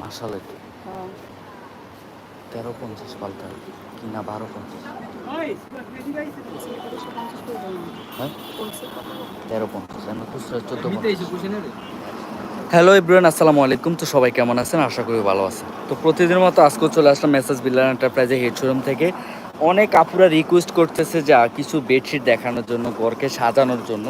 মাসালে হ্যাঁ। তেরো পঞ্চাশ পাল্টা কিনা বারো পঞ্চাশ। হ্যাঁ? তেরো পঞ্চাশ খুচরা চোদ্দ হ্যালো এভরিওয়ান আসসালামু আলাইকুম। তো সবাই কেমন আছেন? আশা করি ভালো আছেন। তো প্রতিদিনের মতো আজকেও চলে আসলাম মেসেজ বিল্লার এন্টারপ্রাইজে হেড শোরুম থেকে। অনেক আপুরা রিকোয়েস্ট করতেছে যা কিছু বেডশিট দেখানোর জন্য ঘরকে সাজানোর জন্য।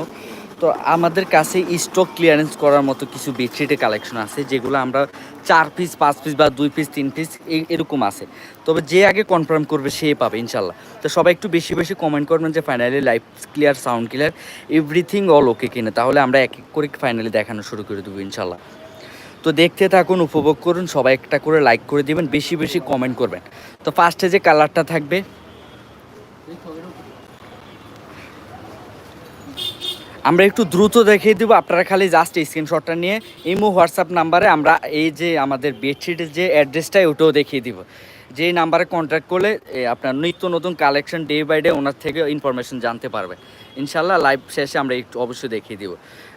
তো আমাদের কাছে স্টক ক্লিয়ারেন্স করার মতো কিছু বেডশিটের কালেকশন আছে, যেগুলো আমরা চার পিস পাঁচ পিস বা দুই পিস তিন পিস এরকম আছে। তবে যে আগে কনফার্ম করবে সে পাবে ইনশাল্লাহ। তো সবাই একটু বেশি বেশি কমেন্ট করবেন যে finally life clear sound clear everything all okay কিনা। তাহলে আমরা এক এক করে ফাইনালি দেখানো শুরু করে দেবো ইনশাল্লাহ। তো দেখতে থাকুন, উপভোগ করুন, সবাই একটা করে লাইক করে দিবেন, বেশি বেশি কমেন্ট করবেন। তো ফার্স্টে যে কালারটা থাকবে আমরা একটু দ্রুত দেখিয়ে দেবো। আপনারা খালি জাস্ট স্ক্রিনশটটা নিয়ে ইমো হোয়াটসঅ্যাপ নাম্বারে আমরা এই যে আমাদের বেডশিটের যে অ্যাড্রেসটা ওটাও দেখিয়ে দিব। যেই নাম্বারে কন্ট্যাক্ট করলে আপনার নিত্য নতুন collection day by day owner থেকে ইনফরমেশন জানতে পারবে। ইনশাল্লাহ লাইভ শেষে আমরা একটু অবশ্যই দেখিয়ে দিব।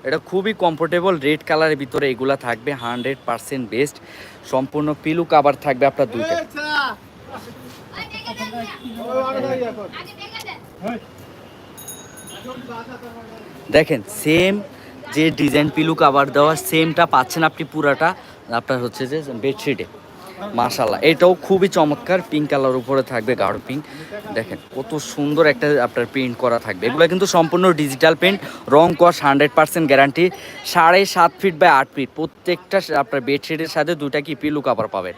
এটা খুবই কমফোর্টেবল রেড কালারের ভিতরে এগুলা থাকবে হান্ড্রেড পার্সেন্ট বেস্ট সম্পূর্ণ পিলু কাভার থাকবে আপনার দুইটা। দেখেন সেম যে ডিজাইন পিলু কাভার দেওয়া সেমটা পাচ্ছেন আপনি পুরাটা। আপনার হচ্ছে যে বেডশিটে মাশাল্লাহ এটাও খুবই চমৎকার। পিঙ্ক কালার উপরে থাকবে গাঢ় পিঙ্ক দেখেন, কত সুন্দর একটা আপনার প্রিন্ট করা থাকবে। এগুলো কিন্তু সম্পূর্ণ ডিজিটাল প্রিন্ট রং কস হান্ড্রেড পার্সেন্ট গ্যারান্টি সাড়ে সাত ফিট বাই আট ফিট প্রত্যেকটা আপনার বেডশিটের সাথে দুটা কি পিলু কাভার পাবেন।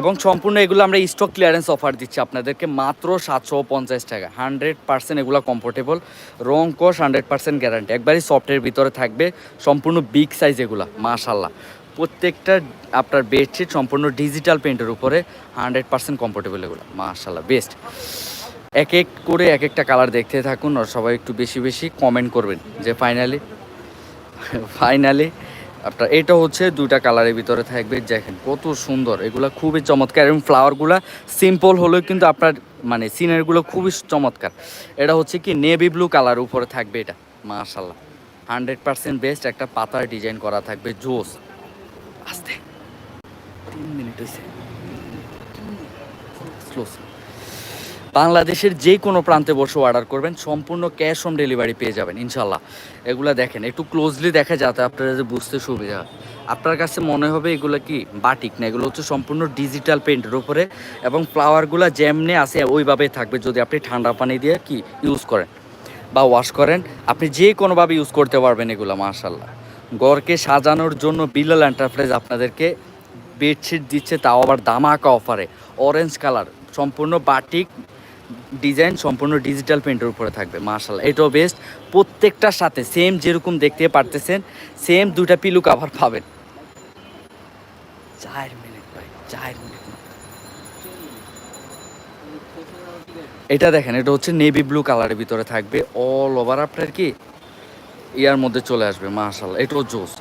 এবং সম্পূর্ণ এগুলো আমরা স্টক ক্লিয়ারেন্স অফার দিচ্ছি আপনাদেরকে মাত্র সাতশো পঞ্চাশ টাকা। হান্ড্রেড পার্সেন্ট এগুলো কমফোর্টেবল রং কোষ হান্ড্রেড পার্সেন্ট গ্যারান্টি একবারই সফটের ভিতরে থাকবে সম্পূর্ণ বিগ সাইজ এগুলো মাশাল্লাহ প্রত্যেকটা আপনার বেডশিট সম্পূর্ণ ডিজিটাল পেন্টের উপরে হান্ড্রেড পার্সেন্ট কমফোর্টেবল এগুলো মাশাল্লাহ বেস্ট এক এক করে এক একটা কালার দেখতে থাকুন, আর সবাই একটু বেশি বেশি কমেন্ট করবেন যে ফাইনালি ফাইনালি আপনার এটা হচ্ছে দুইটা কালারের ভিতরে থাকবে, দেখেন কত সুন্দর। এগুলো খুবই চমৎকার এবং ফ্লাওয়ারগুলো সিম্পল হলেও কিন্তু আপনার মানে সিনারিগুলো খুবই চমৎকার। এটা হচ্ছে কি নেভি ব্লু কালার উপরে থাকবে এটা মাশাল্লাহ হান্ড্রেড পার্সেন্ট বেস্ট একটা পাতার ডিজাইন করা থাকবে, জোস। আস্তে। তিন মিনিট হয়েছে স্লো বাংলাদেশের যে কোনো প্রান্তে বসে অর্ডার করবেন, সম্পূর্ণ ক্যাশ অন ডেলিভারি পেয়ে যাবেন ইনশাল্লাহ এগুলো দেখেন, একটু ক্লোজলি দেখা যাতে আপনারা যে বুঝতে সুবিধা। হয় আপনার কাছে মনে হবে এগুলো কি বাটিক না, এগুলো হচ্ছে সম্পূর্ণ ডিজিটাল পেন্টের উপরে এবং ফ্লাওয়ারগুলো যেমনি আছে ওইভাবেই থাকবে। যদি আপনি ঠান্ডা পানি দিয়ে কি ইউজ করেন বা ওয়াশ করেন, আপনি যে কোনোভাবে ইউজ করতে পারবেন এগুলো মার্শাল্লাহ গড়কে সাজানোর জন্য বিল্লাল এন্টারপ্রাইজ আপনাদেরকে বেডশিট দিচ্ছে, তাও আবার দামাকা অফারে অরেঞ্জ কালার সম্পূর্ণ বাটিক ডিজাইন সম্পূর্ণ ডিজিটাল প্রিন্টের উপরে থাকবে মার্শাল এটাও বেস্ট প্রত্যেকটার সাথে সেম যেরকম দেখতে পারতেছেন সেম দুটা পিলু কাভার পাবেন। চার মিনিট ভাই, চার মিনিট এটা দেখেন, এটা হচ্ছে নেভি ব্লু কালারের ভিতরে থাকবে। অল ওভার আপনার কি? ইয়ার মধ্যে চলে আসবে মার্শাল এটাও জোস।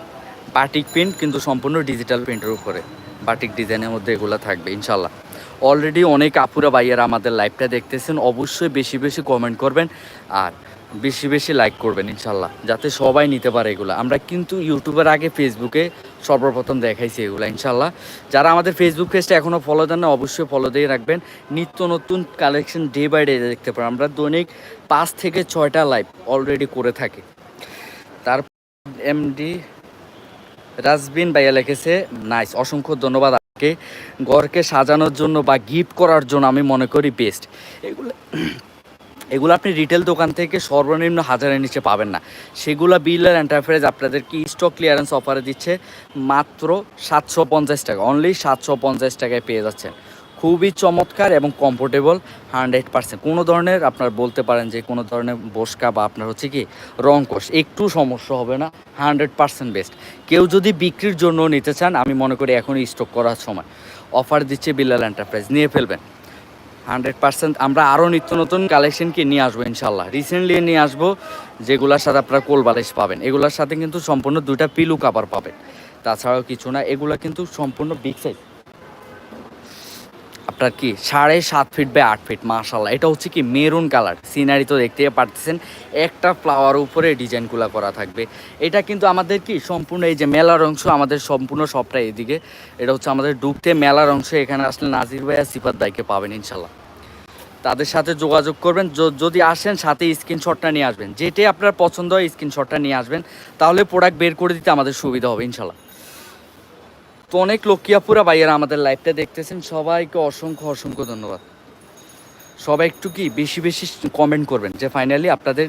বাটিক প্রিন্ট কিন্তু সম্পূর্ণ ডিজিটাল প্রিন্টের উপরে। বাটিক ডিজাইনের মধ্যে এগুলো থাকবে ইনশাল্লাহ অলরেডি অনেক আপুরা, ভাইয়ারা আমাদের লাইভটা দেখতেছেন। অবশ্যই বেশি বেশি কমেন্ট করবেন আর বেশি বেশি লাইক করবেন, ইনশাল্লাহ, যাতে সবাই নিতে পারে এগুলো। আমরা কিন্তু ইউটিউবের আগে ফেসবুকে সর্বপ্রথম দেখাইছি এগুলো, ইনশাল্লাহ। যারা আমাদের ফেসবুক পেজটা এখনও ফলো দেন না, অবশ্যই ফলো দিয়ে রাখবেন। নিত্য নতুন কালেকশন ডে বাই ডে দেখতে পারেন। আমরা দৈনিক পাঁচ থেকে ছয়টা লাইভ অলরেডি করে থাকি। তার এমডি রাজবিন ভাইয়া লিখেছে নাইস অসংখ্য ধন্যবাদ আপনাকে ঘরকে সাজানোর জন্য বা গিফট করার জন্য আমি মনে করি বেস্ট এগুলো এগুলো আপনি রিটেল দোকান থেকে সর্বনিম্ন হাজারের নিচে পাবেন না। সেগুলো বিল্লার এন্টারপ্রাইজ আপনাদেরকে স্টক ক্লিয়ারেন্স অফারে দিচ্ছে? মাত্র সাতশো পঞ্চাশ টাকা অনলি সাতশো পঞ্চাশ টাকায় পেয়ে যাচ্ছেন। খুবই চমৎকার এবং কমফোর্টেবল হান্ড্রেড পার্সেন্ট কোনো ধরনের আপনার বলতে পারেন যে কোনো ধরনের বসকা বা আপনার হচ্ছে কি, রং কোষ, একটু সমস্যা হবে না হান্ড্রেড পার্সেন্ট বেস্ট কেউ যদি বিক্রির জন্য নিতে চান, আমি মনে করি এখনই স্টক করার সময়। অফার দিচ্ছে বিল্লাল এন্টারপ্রাইজ নিয়ে ফেলবেন। হান্ড্রেড পার্সেন্ট আমরা আরও নিত্য নতুন কালেকশনকে নিয়ে আসব ইনশাল্লাহ রিসেন্টলি নিয়ে আসব, যেগুলোর সাথে আপনারা কোল কোলবালিশ পাবেন। এগুলোর সাথে কিন্তু সম্পূর্ণ দুইটা পিলু কাভার পাবেন। তাছাড়াও কিছু না, এগুলো কিন্তু সম্পূর্ণ বিগ সাইজ আপনার কি সাড়ে সাত ফিট বাই আট ফিট মাশাল্লাহ এটা হচ্ছে কি মেরুন কালার। সিনারি তো দেখতে পারতেছেন। একটা ফ্লাওয়ার উপরে ডিজাইনগুলো করা থাকবে। এটা কিন্তু আমাদের কি সম্পূর্ণ এই যে মেলার অংশ, আমাদের সম্পূর্ণ সবটা এদিকে। এটা হচ্ছে আমাদের ডুবতে মেলার অংশ। এখানে আসলে নাজির ভাই আর সিফাত ভাইকে পাবেন ইনশাল্লাহ তাদের সাথে যোগাযোগ করবেন। যদি আসেন, সাথে স্ক্রিনশটটা নিয়ে আসবেন। যেটাই আপনার পছন্দ হয় স্ক্রিনশটটা নিয়ে আসবেন। তাহলে প্রোডাক্ট বের করে দিতে আমাদের সুবিধা হবে ইনশাল্লাহ অনেক লক্ষ্মীয়াপুরা ভাইয়েরা আমাদের লাইভটা দেখতেছেন। সবাইকে অসংখ্য অসংখ্য ধন্যবাদ। সবাই একটু কি বেশি বেশি কমেন্ট করবেন যে ফাইনালি আপনাদের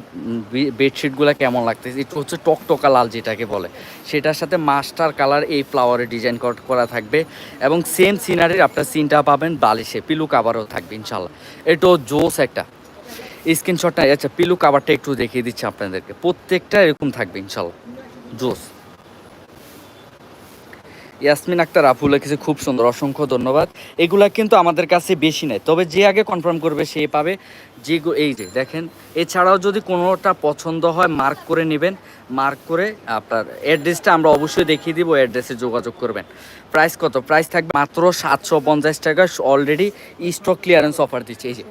বেডশিটগুলো কেমন লাগতেছে? একটু হচ্ছে টকটকা লাল যেটাকে বলে। সেটার সাথে মাস্টার কালার এই ফ্লাওয়ারের ডিজাইন করা থাকবে এবং সেম সিনারির আপনার সিনটা পাবেন বালিশে। পিলু কাভারও থাকবে ইনশাল্লাহ এটাও জোস একটা। স্ক্রিনশটটা আচ্ছা পিলু কাভারটা একটু দেখিয়ে দিচ্ছি আপনাদেরকে। প্রত্যেকটা এরকম থাকবে ইনশাল্লাহ জোস। ইয়াসমিন আক্তার আপু লিখেছে খুব সুন্দর, অসংখ্য ধন্যবাদ। এগুলা কিন্তু আমাদের কাছে বেশি নেই, তবে যে আগে কনফার্ম করবে সে পাবে। যে এই যে দেখেন, এছাড়াও যদি কোনোটা পছন্দ হয় মার্ক করে নেবেন। মার্ক করে আপনার অ্যাড্রেসটা আমরা অবশ্যই দেখিয়ে দিব অ্যাড্রেসে যোগাযোগ করবেন। প্রাইস কত? প্রাইস থাকবে মাত্র সাতশো পঞ্চাশ টাকা অলরেডি স্টক ক্লিয়ারেন্স অফার দিচ্ছে। এই যে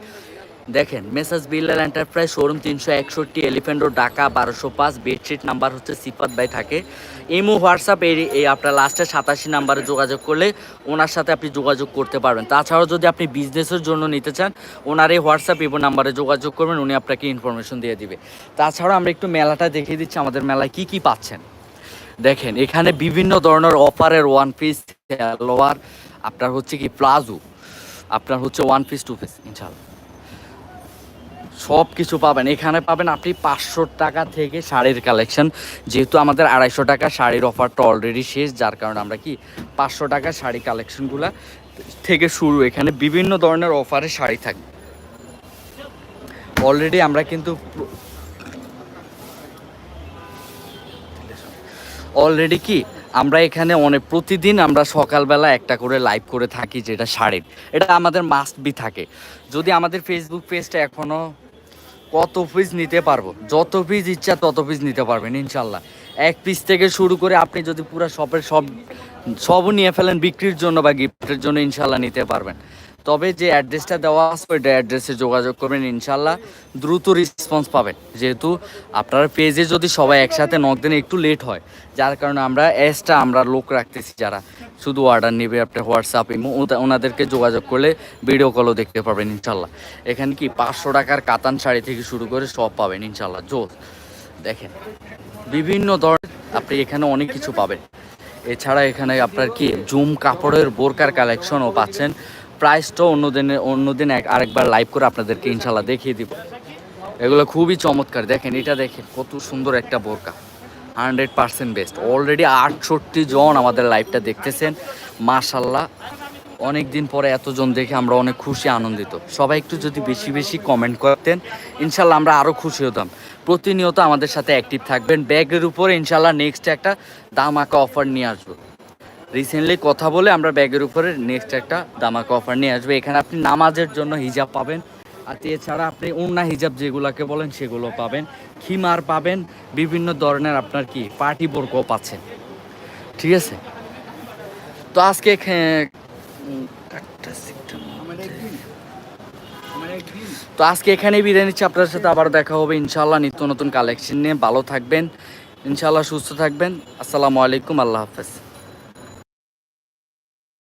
দেখেন মেসাজ বিল্লাল এন্টারপ্রাইজ শোরুম তিনশো একষট্টি এলিফেন্ট রোড ঢাকা বারোশো পাঁচ বেডশিট নাম্বার হচ্ছে সিফাত ভাই থাকে। ইমো হোয়াটসঅ্যাপ এই এই আপনার লাস্টে সাতাশি নাম্বারে যোগাযোগ করলে ওনার সাথে আপনি যোগাযোগ করতে পারবেন। তাছাড়াও যদি আপনি বিজনেসের জন্য নিতে চান, ওনার এই হোয়াটসঅ্যাপ ইমো নাম্বারে যোগাযোগ করবেন, উনি আপনাকে ইনফরমেশন দিয়ে দিবে। তাছাড়াও আমরা একটু মেলাটা দেখিয়ে দিচ্ছি, আমাদের মেলায় কি কি পাচ্ছেন। দেখেন, এখানে বিভিন্ন ধরনের অফারের ওয়ান পিস লোয়ার আপনার হচ্ছে কি প্লাজো আপনার হচ্ছে ওয়ান পিস টু পিস ইনশাল্লাহ সব কিছু পাবেন। এখানে পাবেন আপনি পাঁচশো টাকা থেকে শাড়ির কালেকশন যেহেতু আমাদের আড়াইশো টাকা শাড়ির অফারটা অলরেডি শেষ, যার কারণে আমরা কি পাঁচশো টাকা শাড়ি কালেকশনগুলো থেকে শুরু। এখানে বিভিন্ন ধরনের অফারে শাড়ি থাকবে অলরেডি আমরা কিন্তু অলরেডি কি আমরা এখানে অনেক প্রতিদিন আমরা সকালবেলা একটা করে লাইভ করে থাকি যেটা শাড়ির। এটা আমাদের মাস্ট বি থাকে। যদি আমাদের ফেসবুক পেজটা এখনও কত পিস নিতে পারব? যত পিস ইচ্ছা তত পিস নিতে পারবেন, ইনশাল্লাহ। এক পিস থেকে শুরু করে আপনি যদি পুরো শপের সব, সবও নিয়ে ফেলেন, বিক্রির জন্য বা গিফটের জন্য, ইনশাল্লাহ নিতে পারবেন। তবে যে অ্যাড্রেসটা দেওয়া আছে ওই অ্যাড্রেসে যোগাযোগ করবেন ইনশাল্লাহ দ্রুত রেসপন্স পাবেন। যেহেতু আপনার পেজে যদি সবাই একসাথে নক দেন, একটু লেট হয়। যার কারণে আমরা এসটা আমরা লোক রাখতেছি যারা। শুধু অর্ডার নেবে আপনার হোয়াটসঅ্যাপ ওনাদেরকে যোগাযোগ করলে ভিডিও কলও দেখতে পাবেন ইনশাল্লাহ এখানে কি পাঁচশো টাকার কাতান শাড়ি থেকে শুরু করে সব পাবেন ইনশাল্লাহ জোর। দেখেন, বিভিন্ন ধরনের আপনি এখানে অনেক কিছু পাবেন। এছাড়া এখানে আপনার কি জুম কাপড়ের বোরকার কালেকশনও পাচ্ছেন। প্রাইসটাও অন্য দিনে অন্য দিন এক আরেকবার লাইভ করে আপনাদেরকে ইনশাল্লাহ দেখিয়ে দিব। এগুলো খুবই চমৎকার। দেখেন, এটা দেখেন, কত সুন্দর একটা বোরকা। হান্ড্রেড পার্সেন্ট বেস্ট অলরেডি আটষট্টি জন আমাদের লাইভটা দেখতেছেন। মাশাল্লাহ অনেক দিন পরে এতজন দেখে আমরা অনেক খুশি, আনন্দিত। সবাই একটু যদি বেশি বেশি কমেন্ট করতেন ইনশাল্লাহ আমরা আরও খুশি হতাম। প্রতিনিয়ত আমাদের সাথে অ্যাক্টিভ থাকবেন। ব্যাগের উপরে ইনশাল্লাহ নেক্সট একটা দামাকা অফার নিয়ে আসব। রিসেন্টলি কথা বলে আমরা ব্যাগের উপরে নেক্সট একটা দামাকা অফার নিয়ে আসব। এখানে আপনি নামাজের জন্য হিজাব পাবেন। আর এছাড়া আপনি অন্য হিজাব যেগুলোকে বলেন সেগুলো পাবেন। খিমার পাবেন। বিভিন্ন ধরনের আপনার কি পার্টি বোরকও পাচ্ছেন ঠিক আছে? তো আজকে। তো আজকে এখানেই বিদায় নিচ্ছি। আপনার সাথে আবার দেখা হবে ইনশাল্লাহ নিত্য নতুন কালেকশন নিয়ে। ভালো থাকবেন। ইনশাল্লাহ সুস্থ থাকবেন। আসসালামু আলাইকুম। আল্লাহ হাফেজ।